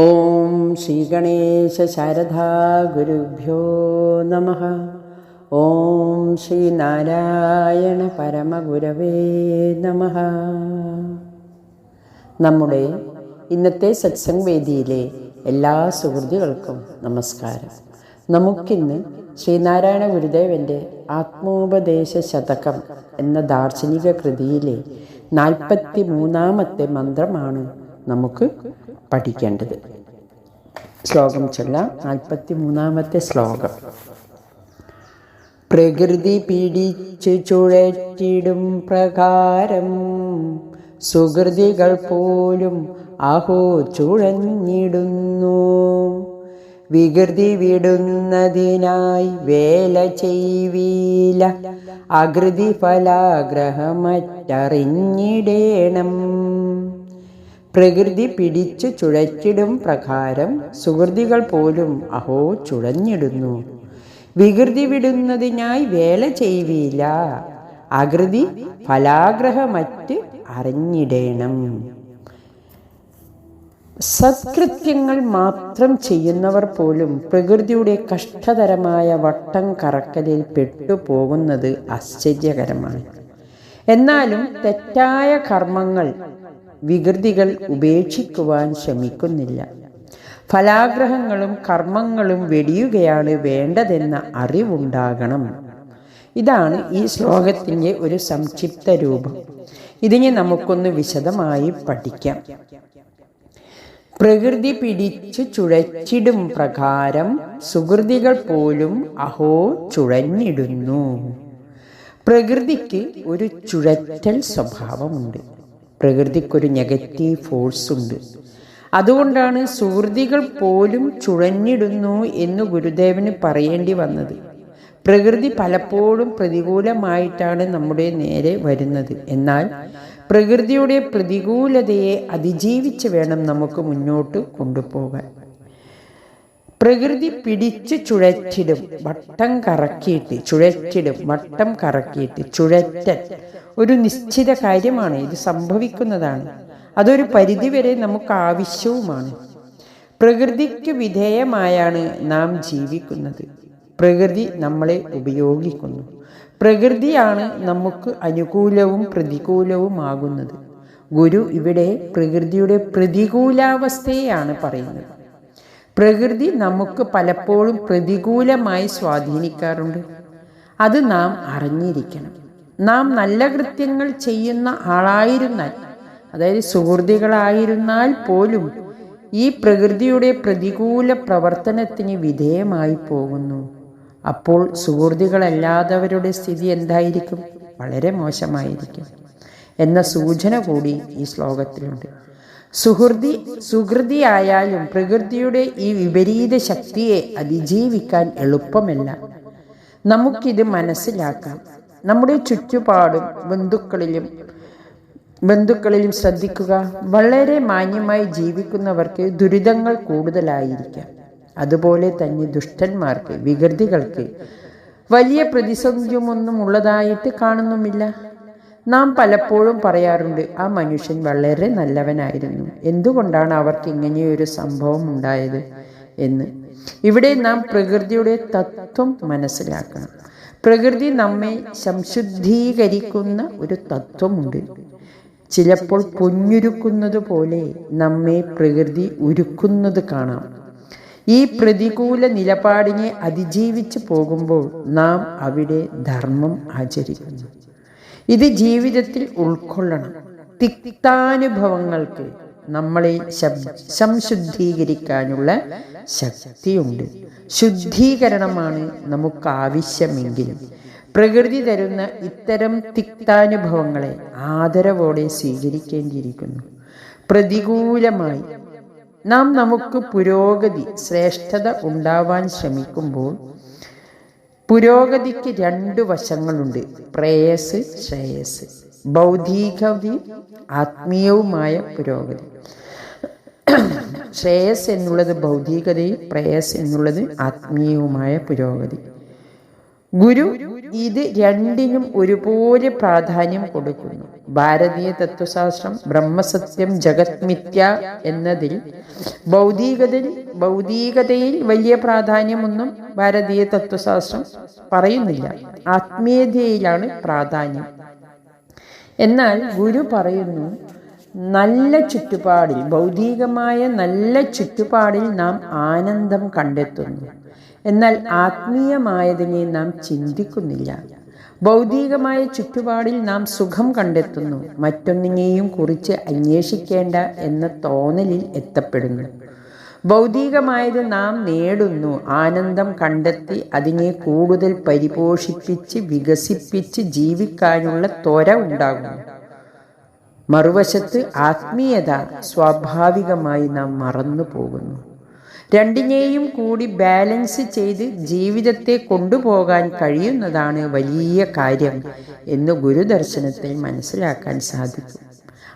ഓം ശ്രീ ഗണേശ ശാരദാ ഗുരുഭ്യോ നമ. ഓം ശ്രീ നാരായണ പരമഗുരവേ നമ. നമ്മുടെ ഇന്നത്തെ സത്സംഗ് വേദിയിലെ എല്ലാ സുഹൃത്തുക്കൾക്കും നമസ്കാരം. നമുക്കിന്ന് ശ്രീനാരായണ ഗുരുദേവന്റെ ആത്മോപദേശ ശതകം എന്ന ദാർശനിക കൃതിയിലെ നാൽപ്പത്തി മൂന്നാമത്തെ മന്ത്രമാണ് നമുക്ക് പഠിക്കേണ്ടത്. ശ്ലോകം ചൊല്ലാം. നാൽപ്പത്തി മൂന്നാമത്തെ ശ്ലോകം. പ്രകൃതി പീഡിച്ചു ചുഴറ്റിടും പ്രകാരം സുഹൃതികൾ പോലും അഹോ ചുഴഞ്ഞിടുന്നു. വികൃതി വിടുന്നതിനായി വേല ചെയ്വീല. അകൃതി ഫലാഗ്രഹമറ്ററിഞ്ഞിടേണം. പ്രകൃതി പിടിച്ചു ചുഴറ്റിടും പ്രകാരം സുഹൃതികൾ പോലും അഹോ ചുഴഞ്ഞിടുന്നു. വികൃതി വിടുന്നതിനായി വേല ചെയ്യില്ല അകൃതി ഫലാഗ്രഹമറ്റ് അറിഞ്ഞിടേണം. സത്കൃത്യങ്ങൾ മാത്രം ചെയ്യുന്നവർ പോലും പ്രകൃതിയുടെ കഷ്ടതരമായ വട്ടം കറക്കലിൽ പെട്ടുപോകുന്നത് ആശ്ചര്യകരമാണ്. എന്നാലും തെറ്റായ കർമ്മങ്ങൾ വികൃതികൾ ഉപേക്ഷിക്കുവാൻ ശ്രമിക്കുന്നില്ല. ഫലാഗ്രഹങ്ങളും കർമ്മങ്ങളും വെടിയുകയാണ് വേണ്ടതെന്ന അറിവുണ്ടാകണം. ഇതാണ് ഈ ശ്ലോകത്തിന്റെ ഒരു സംക്ഷിപ്ത രൂപം. ഇതിനെ നമുക്കൊന്ന് വിശദമായി പഠിക്കാം. പ്രകൃതി പിടിച്ചു ചുഴച്ചിടും പ്രകാരം സുഹൃതികൾ പോലും അഹോ ചുഴഞ്ഞിടുന്നു. പ്രകൃതിക്ക് ഒരു ചുഴറ്റൽ സ്വഭാവമുണ്ട്. പ്രകൃതിക്കൊരു നെഗറ്റീവ് ഫോഴ്സ് ഉണ്ട്. അതുകൊണ്ടാണ് സുഹൃതികൾ പോലും ചുഴഞ്ഞിടുന്നു എന്ന് ഗുരുദേവന് പറയേണ്ടി വന്നത്. പ്രകൃതി പലപ്പോഴും പ്രതികൂലമായിട്ടാണ് നമ്മുടെ നേരെ വരുന്നത്. എന്നാൽ പ്രകൃതിയുടെ പ്രതികൂലതയെ അതിജീവിച്ച് വേണം നമുക്ക് മുന്നോട്ട് കൊണ്ടുപോകാൻ. പ്രകൃതി പിടിച്ച് ചുഴറ്റിടും വട്ടം കറക്കിയിട്ട് ചുഴറ്റിടും വട്ടം കറക്കിയിട്ട് ചുഴറ്റൽ ഒരു നിശ്ചിത കാര്യമാണ് ഇത് സംഭവിക്കുന്നതാണ്. അതൊരു പരിധിവരെ നമുക്ക് ആവശ്യവുമാണ്. പ്രകൃതിക്ക് വിധേയമായാണ് നാം ജീവിക്കുന്നത്. പ്രകൃതി നമ്മളെ ഉപയോഗിക്കുന്നു. പ്രകൃതിയാണ് നമുക്ക് അനുകൂലവും പ്രതികൂലവുമാകുന്നത്. ഗുരു ഇവിടെ പ്രകൃതിയുടെ പ്രതികൂലാവസ്ഥയെയാണ് പറയുന്നത്. പ്രകൃതി നമുക്ക് പലപ്പോഴും പ്രതികൂലമായി സ്വാധീനിക്കാറുണ്ട്. അത് നാം അറിഞ്ഞിരിക്കണം. നാം നല്ല കൃത്യങ്ങൾ ചെയ്യുന്ന ആളായിരുന്നാൽ അതായത് സുഹൃത്തുക്കളായിരുന്നാൽ പോലും ഈ പ്രകൃതിയുടെ പ്രതികൂല പ്രവർത്തനത്തിന് വിധേയമായി പോകുന്നു. അപ്പോൾ സുഹൃത്തുക്കളല്ലാത്തവരുടെ സ്ഥിതി എന്തായിരിക്കും? വളരെ മോശമായിരിക്കും എന്ന സൂചന കൂടി ഈ ശ്ലോകത്തിലുണ്ട്. സുഹൃതി സുഹൃതിയായാലും പ്രകൃതിയുടെ ഈ വിപരീത ശക്തിയെ അതിജീവിക്കാൻ എളുപ്പമല്ല. നമുക്കിത് മനസ്സിലാക്കാം. നമ്മുടെ ചുറ്റുപാടും ബന്ധുക്കളിലും ബന്ധുക്കളിലും ശ്രദ്ധിക്കുക. വളരെ മാന്യമായി ജീവിക്കുന്നവർക്ക് ദുരിതങ്ങൾ കൂടുതലായിരിക്കാം. അതുപോലെ തന്നെ ദുഷ്ടന്മാർക്ക് വികൃതികൾക്ക് വലിയ പ്രതിസന്ധിയുമൊന്നും ഉള്ളതായിട്ട് കാണുന്നുമില്ല. നാം പലപ്പോഴും പറയാറുണ്ട് ആ മനുഷ്യൻ വളരെ നല്ലവനായിരുന്നു. എന്തുകൊണ്ടാണ് അവർക്ക് ഇങ്ങനെയൊരു സംഭവം ഉണ്ടായത് എന്ന്. ഇവിടെ നാം പ്രകൃതിയുടെ തത്വം മനസ്സിലാക്കണം. പ്രകൃതി നമ്മെ സംശുദ്ധീകരിക്കുന്ന ഒരു തത്വമുണ്ട്. ചിലപ്പോൾ പൊഞ്ഞുരുക്കുന്നത് പോലെ നമ്മെ പ്രകൃതി ഉരുക്കുന്നത് കാണാം. ഈ പ്രതികൂല നിലപാടിനെ അതിജീവിച്ച് പോകുമ്പോൾ നാം അവിടെ ധർമ്മം ആചരിക്കുന്നു. ഇത് ജീവിതത്തിൽ ഉൾക്കൊള്ളണം. തിക്താനുഭവങ്ങൾക്ക് നമ്മളെ ശുദ്ധീകരിക്കാനുള്ള ശക്തിയുണ്ട്. ശുദ്ധീകരണമാണ് നമുക്ക് ആവശ്യമെങ്കിലും പ്രകൃതി തരുന്ന ഇത്തരം തിക്താനുഭവങ്ങളെ ആദരവോടെ സ്വീകരിക്കേണ്ടിയിരിക്കുന്നു. പ്രതികൂലമായി നാം നമുക്ക് പുരോഗതി ശ്രേഷ്ഠത ഉണ്ടാവാൻ ശ്രമിക്കുമ്പോൾ പുരോഗതിക്ക് രണ്ട് വശങ്ങളുണ്ട്. പ്രേയസ് ശ്രേയസ്. ബൗദ്ധികതി ആത്മീയവുമായ പുരോഗതി. ശ്രേയസ് എന്നുള്ളത് ഭൗതികതയും പ്രേയസ് എന്നുള്ളത് ആത്മീയവുമായ പുരോഗതി. ഗുരു ഇത് രണ്ടിനും ഒരുപോലെ പ്രാധാന്യം കൊടുക്കുന്നു. ഭാരതീയ തത്വശാസ്ത്രം ബ്രഹ്മസത്യം ജഗത് മിഥ്യ എന്നതിൽ ഭൗതികതയിൽ ഭൗതികതയിൽ വലിയ പ്രാധാന്യമൊന്നും ഭാരതീയ തത്വശാസ്ത്രം പറയുന്നില്ല. ആത്മീയതയിലാണ് പ്രാധാന്യം. എന്നാൽ ഗുരു പറയുന്നു നല്ല ചുറ്റുപാടിൽ ഭൗതികമായ നല്ല ചുറ്റുപാടിൽ നാം ആനന്ദം കണ്ടെത്തുന്നു. എന്നാൽ ആത്മീയമായതിനെ നാം ചിന്തിക്കുന്നില്ല. ഭൗതികമായ ചുറ്റുപാടിൽ നാം സുഖം കണ്ടെത്തുന്നു മറ്റൊന്നിനെയും കുറിച്ച് അന്വേഷിക്കേണ്ട എന്ന തോന്നലിൽ എത്തപ്പെടുന്നു. ഭൗതികമായത് നാം നേടുന്നു. ആനന്ദം കണ്ടെത്തി അതിനെ കൂടുതൽ പരിപോഷിപ്പിച്ച് വികസിപ്പിച്ച് ജീവിക്കാനുള്ള ത്വര ഉണ്ടാകുന്നു. മറുവശത്ത് ആത്മീയത സ്വാഭാവികമായി നാം മറന്നു പോകുന്നു. രണ്ടിനെയും കൂടി ബാലൻസ് ചെയ്ത് ജീവിതത്തെ കൊണ്ടുപോകാൻ കഴിയുന്നതാണ് വലിയ കാര്യം എന്ന് ഗുരുദർശനത്തിൽ മനസ്സിലാക്കാൻ സാധിക്കും.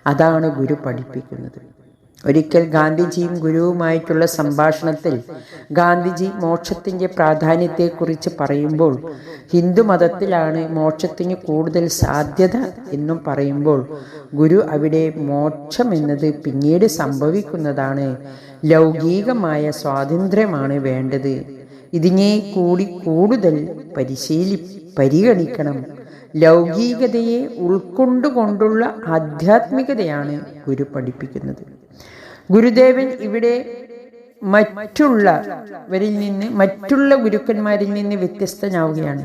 അതാണ് ഗുരു പഠിപ്പിക്കുന്നത്. ഒരിക്കൽ ഗാന്ധിജിയും ഗുരുവുമായിട്ടുള്ള സംഭാഷണത്തിൽ ഗാന്ധിജി മോക്ഷത്തിന്റെ പ്രാധാന്യത്തെക്കുറിച്ച് പറയുമ്പോൾ ഹിന്ദു മതത്തിലാണ് മോക്ഷത്തിന് കൂടുതൽ സാധ്യത എന്നും പറയുമ്പോൾ ഗുരു അവിടെ മോക്ഷം എന്നത് പിന്നീട് സംഭവിക്കുന്നതാണ്. ലൗകികമായ സ്വാതന്ത്ര്യമാണ് വേണ്ടത്. ഇതിനെ കൂടി കൂടുതൽ പരിശീലി പരിഗണിക്കണം. ലൗകികതയെ ഉൾക്കൊണ്ടുകൊണ്ടുള്ള ആധ്യാത്മികതയാണ് ഗുരു പഠിപ്പിക്കുന്നത്. ഗുരുദേവൻ ഇവിടെ മറ്റുള്ളവരിൽ നിന്ന് മറ്റുള്ള ഗുരുക്കന്മാരിൽ നിന്ന് വ്യത്യസ്തനാവുകയാണ്.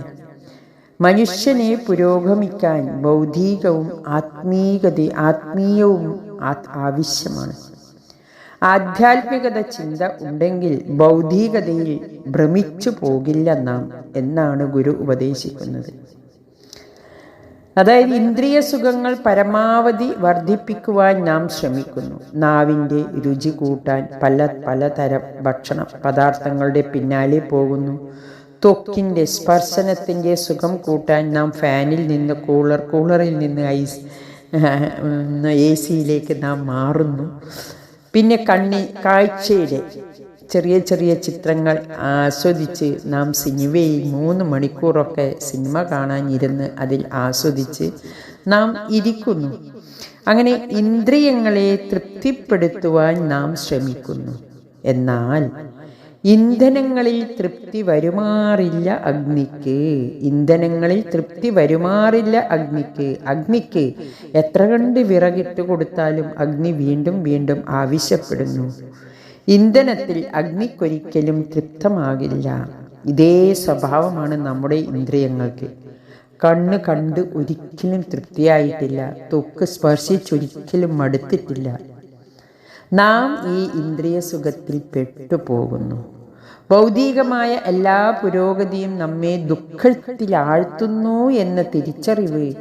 മനുഷ്യനെ പുരോഗമിക്കാൻ ബൗദ്ധികവും ആത്മീകത ആത്മീയവും ആവശ്യമാണ്. ആധ്യാത്മികത ചിന്ത ഉണ്ടെങ്കിൽ ഭൗതികതയിൽ ഭ്രമിച്ചു പോകില്ല നാം എന്നാണ് ഗുരു ഉപദേശിക്കുന്നത്. അതായത് ഇന്ദ്രിയ സുഖങ്ങൾ പരമാവധി വർദ്ധിപ്പിക്കുവാൻ നാം ശ്രമിക്കുന്നു നാവിന്റെ രുചി കൂട്ടാൻ പല പലതരം ഭക്ഷണ പദാർത്ഥങ്ങളുടെ പിന്നാലെ പോകുന്നു ത്വക്കിന്റെ സ്പർശനത്തിന്റെ സുഖം കൂട്ടാൻ നാം ഫാനിൽ നിന്ന് കൂളർ കൂളറിൽ നിന്ന് ഐസ് എ സിയിലേക്ക് നാം മാറുന്നു പിന്നെ കണ്ണി കാഴ്ചയുടെ ചെറിയ ചെറിയ ചിത്രങ്ങൾ ആസ്വദിച്ച് നാം സിനിമയിൽ മൂന്ന് മണിക്കൂറൊക്കെ സിനിമ കാണാനിരുന്ന് അതിൽ ആസ്വദിച്ച് നാം ഇരിക്കുന്നു. അങ്ങനെ ഇന്ദ്രിയങ്ങളെ തൃപ്തിപ്പെടുത്തുവാൻ നാം ശ്രമിക്കുന്നു. എന്നാൽ ഇന്ധനങ്ങളിൽ തൃപ്തി വരുമാറില്ല അഗ്നിക്ക്. ഇന്ധനങ്ങളിൽ തൃപ്തി വരുമാറില്ല അഗ്നിക്ക്. അഗ്നിക്ക് എത്ര കണ്ട് വിറകിട്ട് കൊടുത്താലും അഗ്നി വീണ്ടും വീണ്ടും ആവശ്യപ്പെടുന്നു. ഇന്ധനത്തിൽ അഗ്നിക്കൊരിക്കലും തൃപ്തമാകില്ല. ഇതേ സ്വഭാവമാണ് നമ്മുടെ ഇന്ദ്രിയങ്ങൾക്ക്. കണ്ണ് കണ്ട് ഒരിക്കലും തൃപ്തിയായിട്ടില്ല. തൊക്ക് സ്പർശിച്ചൊരിക്കലും മടുത്തിട്ടില്ല. നാം ഈ ഇന്ദ്രിയ സുഖത്തിൽ പെട്ടുപോകുന്നു. ഭൗതികമായ എല്ലാ പുരോഗതിയും നമ്മെ ദുഃഖത്തിലാഴ്ത്തുന്നു എന്ന തിരിച്ചറിവ്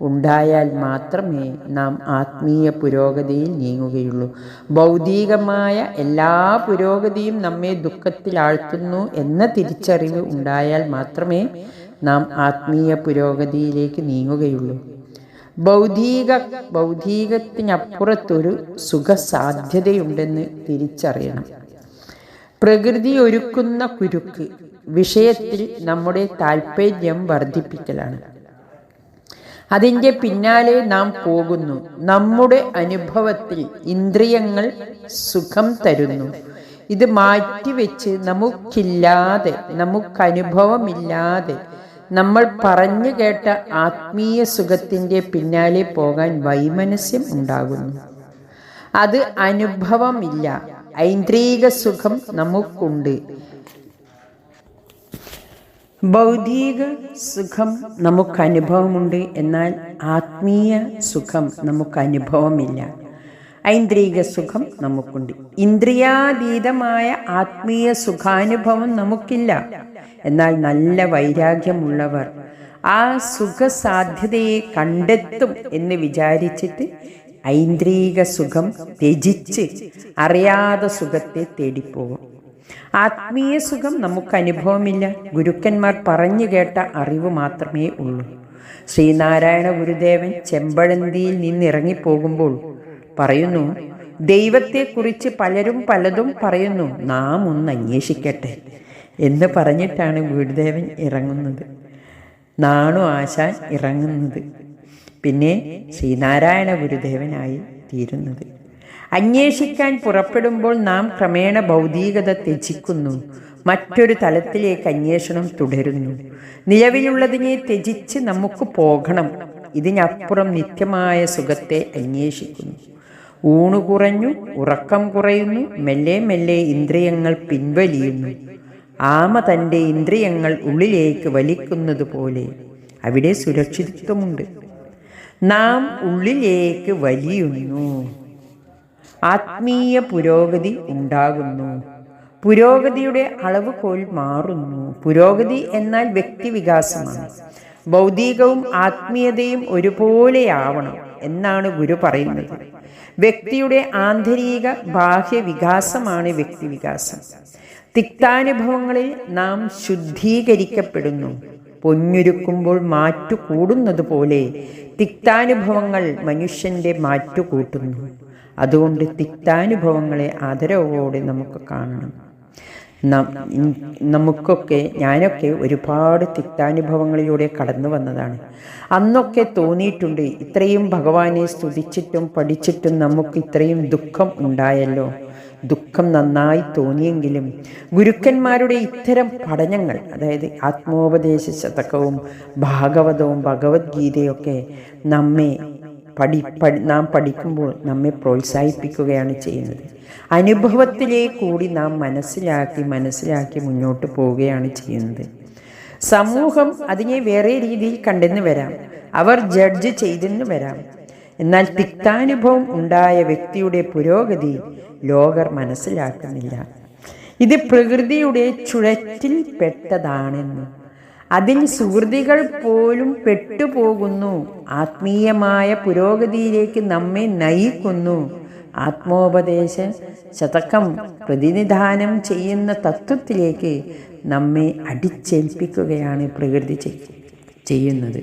ഉണ്ടായാൽ മാത്രമേ നാം ആത്മീയ പുരോഗതിയിൽ നീങ്ങുകയുള്ളൂ. ഭൗതികമായ എല്ലാ പുരോഗതിയും നമ്മെ ദുഃഖത്തിലാഴ്ത്തുന്നു എന്ന തിരിച്ചറിവ് ഉണ്ടായാൽ മാത്രമേ നാം ആത്മീയ പുരോഗതിയിലേക്ക് നീങ്ങുകയുള്ളൂ. ഭൗതിക ഭൗതികത്തിനപ്പുറത്തൊരു സുഖസാധ്യതയുണ്ടെന്ന് തിരിച്ചറിയണം. പ്രകൃതി ഒരുക്കുന്ന കുരുക്ക് വിഷയത്തിൽ നമ്മുടെ താല്പര്യം വർദ്ധിപ്പിക്കലാണ്. അതിന്റെ പിന്നാലെ നാം പോകുന്നു. നമ്മുടെ അനുഭവത്തിൽ ഇന്ദ്രിയങ്ങൾ സുഖം തരുന്നു. ഇത് മാറ്റിവെച്ച് നമുക്കില്ലാതെ നമുക്കനുഭവമില്ലാതെ നമ്മൾ പറഞ്ഞു കേട്ട ആത്മീയ സുഖത്തിന്റെ പിന്നാലെ പോകാൻ വൈമനസ്യം ഉണ്ടാകുന്നു. അത് അനുഭവമില്ല. ഐന്ദ്രിക സുഖം നമുക്കുണ്ട്. ഭൗതിക സുഖം നമുക്ക് അനുഭവമുണ്ട് എന്നാൽ ആത്മീയ സുഖം നമുക്ക് അനുഭവമില്ല ഐന്ദ്രിക സുഖം നമുക്കുണ്ട്. ഇന്ദ്രിയാതീതമായ ആത്മീയ സുഖാനുഭവം നമുക്കില്ല. എന്നാൽ നല്ല വൈരാഗ്യമുള്ളവർ ആ സുഖസാധ്യതയെ കണ്ടെത്തും എന്ന് വിചാരിച്ചിട്ട് ഐന്ദ്രിക സുഖം ത്യജിച്ച് അറിയാതെ സുഖത്തെ തേടിപ്പോകും. ആത്മീയ സുഖം നമുക്ക് അനുഭവമില്ല. ഗുരുക്കന്മാർ പറഞ്ഞു കേട്ട അറിവ് മാത്രമേ ഉള്ളൂ. ശ്രീനാരായണ ഗുരുദേവൻ ചെമ്പഴന്തിയിൽ നിന്നിറങ്ങിപ്പോകുമ്പോൾ പറയുന്നു ദൈവത്തെക്കുറിച്ച് പലരും പലതും പറയുന്നു. നാം ഒന്ന് അന്വേഷിക്കട്ടെ. എന്ന് പറഞ്ഞിട്ടാണ് ഗുരുദേവൻ ഇറങ്ങുന്നത്. നാണു ആശാൻ ഇറങ്ങുന്നത്. പിന്നെ ശ്രീനാരായണ ഗുരുദേവനായി തീരുന്നത്. അന്വേഷിക്കാൻ പുറപ്പെടുമ്പോൾ നാം ക്രമേണ ഭൗതികത ത്യജിക്കുന്നു. മറ്റൊരു തലത്തിലേക്ക് അന്വേഷണം തുടരുന്നു. നിലവിലുള്ളതിനെ ത്യജിച്ച് നമുക്ക് പോകണം. ഇതിനപ്പുറം നിത്യമായ സുഖത്തെ അന്വേഷിക്കുന്നു. ഊണു കുറഞ്ഞു ഉറക്കം കുറയുന്നു മെല്ലെ മെല്ലെ ഇന്ദ്രിയങ്ങൾ പിൻവലിയുന്നു. ആമ തന്റെ ഇന്ദ്രിയങ്ങൾ ഉള്ളിലേക്ക് വലിക്കുന്നത് പോലെ അവിടെ സുരക്ഷിതത്വമുണ്ട്. നാം ഉള്ളിലേക്ക് വലിയുന്നു. ആത്മീയ പുരോഗതി ഉണ്ടാകുന്നു. പുരോഗതിയുടെ അളവുകോൽ മാറുന്നു. പുരോഗതി എന്നാൽ വ്യക്തിവികാസമാണ്. ഭൗതികവും ആത്മീയതയും ഒരുപോലെയാവണം എന്നാണ് ഗുരു പറയുന്നത്. വ്യക്തിയുടെ ആന്തരിക ബാഹ്യ വികാസമാണ് വ്യക്തിവികാസം. തിക്താനുഭവങ്ങളിൽ നാം ശുദ്ധീകരിക്കപ്പെടുന്നു. പൊഞ്ഞുരുക്കുമ്പോൾ മാറ്റു കൂടുന്നത് പോലെ തിക്താനുഭവങ്ങൾ മനുഷ്യന്റെ മാറ്റു കൂട്ടുന്നു. അതുകൊണ്ട് തിക്താനുഭവങ്ങളെ ആദരവോടെ നമുക്ക് കാണണം. നമുക്കൊക്കെ ഞാനൊക്കെ ഒരുപാട് തിക്താനുഭവങ്ങളിലൂടെ കടന്നു വന്നതാണ്. അന്നൊക്കെ തോന്നിയിട്ടുണ്ട് ഇത്രയും ഭഗവാനെ സ്തുതിച്ചിട്ടും പഠിച്ചിട്ടും നമുക്ക് ഇത്രയും ദുഃഖം ഉണ്ടായല്ലോ. ദുഃഖം നന്നായി തോന്നിയെങ്കിലും ഗുരുക്കന്മാരുടെ ഇത്തരം പഠനങ്ങൾ അതായത് ആത്മോപദേശ ശതകവും ഭാഗവതവും ഭഗവത്ഗീതയൊക്കെ നമ്മെ പഠി നാം പഠിക്കുമ്പോൾ നമ്മെ പ്രോത്സാഹിപ്പിക്കുകയാണ് ചെയ്യുന്നത്. അനുഭവത്തിലേ കൂടി നാം മനസ്സിലാക്കി മനസ്സിലാക്കി മുന്നോട്ട് പോവുകയാണ് ചെയ്യുന്നത്. സമൂഹം അതിനെ വേറെ രീതിയിൽ കണ്ടെന്ന് വരാം. അവർ ജഡ്ജ് ചെയ്തെന്ന് വരാം. എന്നാൽ തിക്താനുഭവം ഉണ്ടായ വ്യക്തിയുടെ പുരോഗതി ലോകർ മനസ്സിലാക്കുന്നില്ല. ഇത് പ്രകൃതിയുടെ ചുഴറ്റിൽ പെട്ടതാണെന്ന് അതിൽ സുഹൃതികൾ പോലും പെട്ടുപോകുന്നു. ആത്മീയമായ പുരോഗതിയിലേക്ക് നമ്മെ നയിക്കുന്നു. ആത്മോപദേശ ശതകം പ്രതിനിധാനം ചെയ്യുന്ന തത്വത്തിലേക്ക് നമ്മെ അടിച്ചേൽപ്പിക്കുകയാണ് പ്രകൃതി ചെയ്യുന്നത്.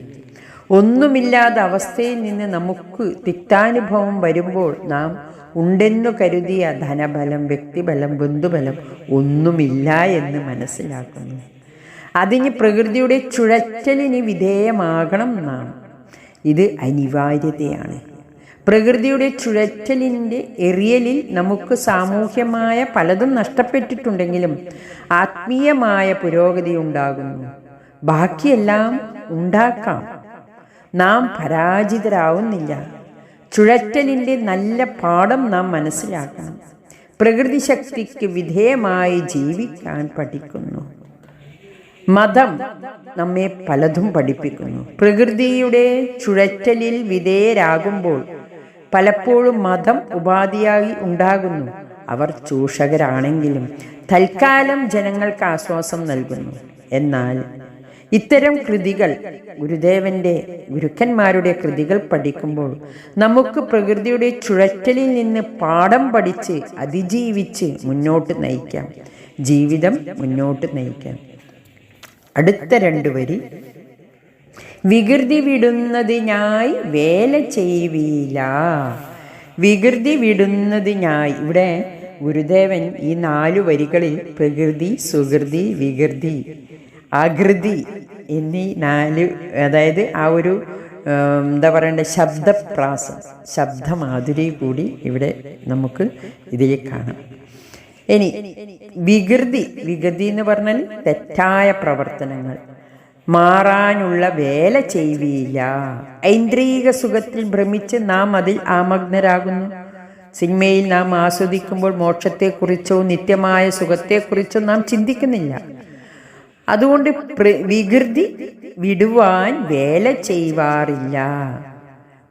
ഒന്നുമില്ലാത്ത അവസ്ഥയിൽ നിന്ന് നമുക്ക് തിക്താനുഭവം വരുമ്പോൾ നാം ഉണ്ടെന്നു കരുതിയ ധനബലം വ്യക്തിബലം ബന്ധുബലം ഒന്നുമില്ല എന്ന് മനസ്സിലാക്കുന്നു. അതിന് പ്രകൃതിയുടെ ചുഴറ്റലിന് വിധേയമാകണം എന്നാണ് ഇത് അനിവാര്യതയാണ്. പ്രകൃതിയുടെ ചുഴറ്റലിന്റെ എറിയലിൽ നമുക്ക് സാമൂഹ്യമായ പലതും നഷ്ടപ്പെട്ടിട്ടുണ്ടെങ്കിലും ആത്മീയമായ പുരോഗതി ഉണ്ടാകുന്നു. ബാക്കിയെല്ലാം ഉണ്ടാക്കാം. നാം പരാജിതരാവുന്നില്ല. ചുഴറ്റലിന്റെ നല്ല പാഠം നാം മനസ്സിലാക്കണം. പ്രകൃതി ശക്തിക്ക് വിധേയമായി ജീവിക്കാൻ പഠിക്കുന്നു. മതം നമ്മെ പലതും പഠിപ്പിക്കുന്നു. പ്രകൃതിയുടെ ചുഴറ്റലിൽ വിധേയരാകുമ്പോൾ പലപ്പോഴും മതം ഉപാധിയായി ഉണ്ടാകുന്നു. അവർ ചൂഷകരാണെങ്കിലും തൽക്കാലം ജനങ്ങൾക്ക് ആശ്വാസം നൽകുന്നു. എന്നാൽ ഇത്തരം കൃതികൾ ഗുരുദേവന്റെ ഗുരുക്കന്മാരുടെ കൃതികൾ പഠിക്കുമ്പോൾ നമുക്ക് പ്രകൃതിയുടെ ചുഴറ്റലിൽ നിന്ന് പാഠം പഠിച്ച് അതിജീവിച്ച് മുന്നോട്ട് നയിക്കാം. ജീവിതം മുന്നോട്ട് നയിക്കാം. അടുത്ത രണ്ടു വരി. വികൃതി വിടുന്നതിനായി വേല ചെയ്യില്ല വികൃതി വിടുന്നതിനായി ഇവിടെ ഗുരുദേവൻ ഈ നാലു വരികളിൽ പ്രകൃതി സുകൃതി വികൃതി അകൃതി എന്നീ നാല് അതായത് ആ ഒരു എന്താ പറയണ്ട ശബ്ദപ്രാസം ശബ്ദമാധുരി കൂടി ഇവിടെ നമുക്ക് ഇതിൽ കാണാം. ഇനി വികൃതി വികൃതി എന്ന് പറഞ്ഞാൽ തെറ്റായ പ്രവർത്തനങ്ങൾ. മാറാനുള്ള വേല ചെയ്യുകയില്ല. ഐന്ദ്രിക സുഖത്തിൽ ഭ്രമിച്ച് നാം അതിൽ ആമഗ്നരാകുന്നു. സിനിമയിൽ നാം ആസ്വദിക്കുമ്പോൾ മോക്ഷത്തെക്കുറിച്ചോ നിത്യമായ സുഖത്തെക്കുറിച്ചോ നാം ചിന്തിക്കുന്നില്ല. അതുകൊണ്ട് വികൃതി വിടുവാൻ വേല ചെയ്യുവാറില്ല.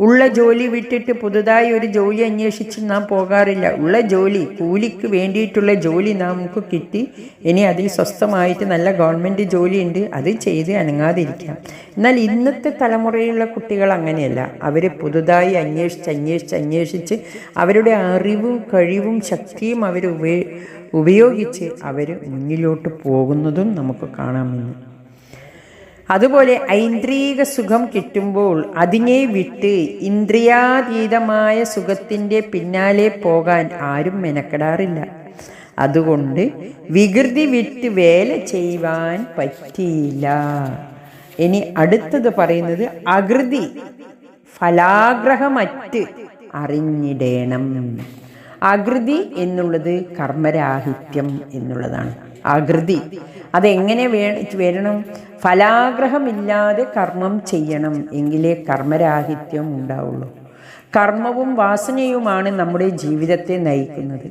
ഉള്ള ജോലി വിട്ടിട്ട് പുതുതായി ഒരു ജോലി അന്വേഷിച്ച് നാം പോകാറില്ല. ഉള്ള ജോലി കൂലിക്ക് വേണ്ടിയിട്ടുള്ള ജോലി നമുക്ക് കിട്ടി. ഇനി അതിൽ സ്വസ്ഥമായിട്ട് നല്ല ഗവൺമെന്റ് ജോലിയുണ്ട്. അത് ചെയ്ത് അനങ്ങാതിരിക്കാം. എന്നാൽ ഇന്നത്തെ തലമുറയിലുള്ള കുട്ടികൾ അങ്ങനെയല്ല. അവർ പുതുതായി അന്വേഷിച്ച് അന്വേഷിച്ച് അന്വേഷിച്ച് അവരുടെ അറിവും കഴിവും ശക്തിയും അവർ ഉപയോഗിച്ച് അവർ മുന്നിലോട്ട് പോകുന്നതും നമുക്ക് കാണാമെന്ന്. അതുപോലെ ഐന്ദ്രിക സുഖം കിട്ടുമ്പോൾ അതിനെ വിട്ട് ഇന്ദ്രിയാതീതമായ സുഖത്തിന്റെ പിന്നാലെ പോകാൻ ആരും മെനക്കെടാറില്ല. അതുകൊണ്ട് വികൃതി വിട്ട് വേല ചെയ്യുവാൻ പറ്റിയില്ല. ഇനി അടുത്തത് പറയുന്നത് അകൃതി ഫലാഗ്രഹമറ്റ് അറിഞ്ഞിടേണം. അകൃതി എന്നുള്ളത് കർമ്മരാഹിത്യം എന്നുള്ളതാണ്. അകൃതി അതെങ്ങനെ വേ വരണം? ഫലാഗ്രഹമില്ലാതെ കർമ്മം ചെയ്യണം എങ്കിലേ കർമ്മരാഹിത്യം ഉണ്ടാവുള്ളൂ. കർമ്മവും വാസനയുമാണ് നമ്മുടെ ജീവിതത്തെ നയിക്കുന്നത്.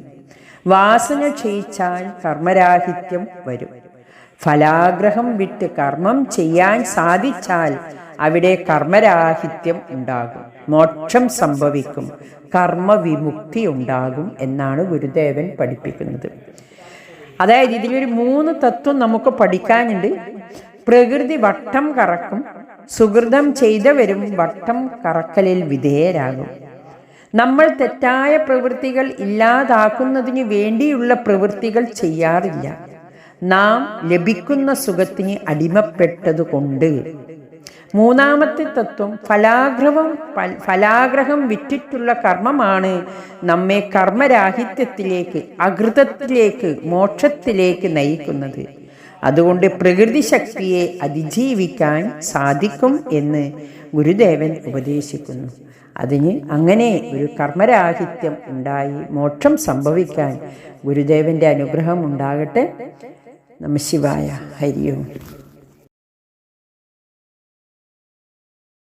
വാസന ക്ഷയിച്ചാൽ കർമ്മരാഹിത്യം വരും. ഫലാഗ്രഹം വിട്ട് കർമ്മം ചെയ്യാൻ സാധിച്ചാൽ അവിടെ കർമ്മരാഹിത്യം ഉണ്ടാകും. മോക്ഷം സംഭവിക്കും. കർമ്മവിമുക്തി ഉണ്ടാകും എന്നാണ് ഗുരുദേവൻ പഠിപ്പിക്കുന്നത്. അതായത് ഇതിലൊരു മൂന്ന് തത്വം നമുക്ക് പഠിക്കാനുണ്ട്. പ്രകൃതി വട്ടം കറക്കും സുഹൃതം ചെയ്തവരും വട്ടം കറക്കലിൽ വിധേയരാകും. നമ്മൾ തെറ്റായ പ്രവൃത്തികൾ ഇല്ലാതാക്കുന്നതിന് വേണ്ടിയുള്ള പ്രവൃത്തികൾ ചെയ്യാറില്ല. നാം ലഭിക്കുന്ന സുഖത്തിന് അടിമപ്പെട്ടതുകൊണ്ട്. മൂന്നാമത്തെ തത്വം ഫലാഗ്രഹം ഫലാഗ്രഹം വിറ്റിട്ടുള്ള കർമ്മമാണ്. നമ്മെ കർമ്മരാഹിത്യത്തിലേക്ക് അകൃതത്തിലേക്ക് മോക്ഷത്തിലേക്ക് നയിക്കുന്നത്. അതുകൊണ്ട് പ്രകൃതി ശക്തിയെ അതിജീവിക്കാൻ സാധിക്കും എന്ന് ഗുരുദേവൻ ഉപദേശിക്കുന്നു. അതിന് അങ്ങനെ ഒരു കർമ്മരാഹിത്യം ഉണ്ടായി മോക്ഷം സംഭവിക്കാൻ ഗുരുദേവന്റെ അനുഗ്രഹം ഉണ്ടാകട്ടെ. നമ ശിവായ. ഹരിയോം